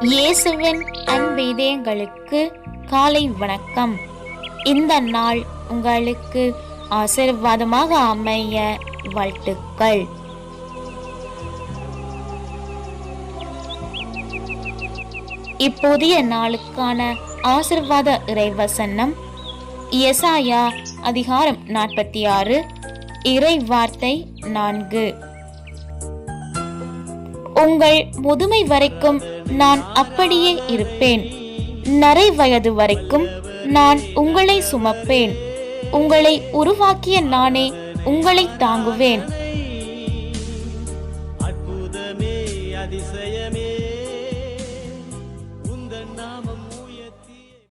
இயேசுவின் அன்பெய்தயங்களுக்கு காலை வணக்கம். இந்த நாள் உங்களுக்கு ஆசீர்வாதமாக அமைய வாழ்த்துக்கள். இப்புதிய நாளுக்கான ஆசிர்வாத இறைவசனம் எசாயா அதிகாரம் நாற்பத்தி ஆறு இறை வார்த்தை நான்கு. உங்கள் முதுமை வரைக்கும் நான் அப்படியே இருப்பேன். நரை வயது வரைக்கும் நான் உங்களை சுமப்பேன். உங்களை உருவாக்கிய நானே உங்களை தாங்குவேன். அற்புதமே அதிசயமே. நாம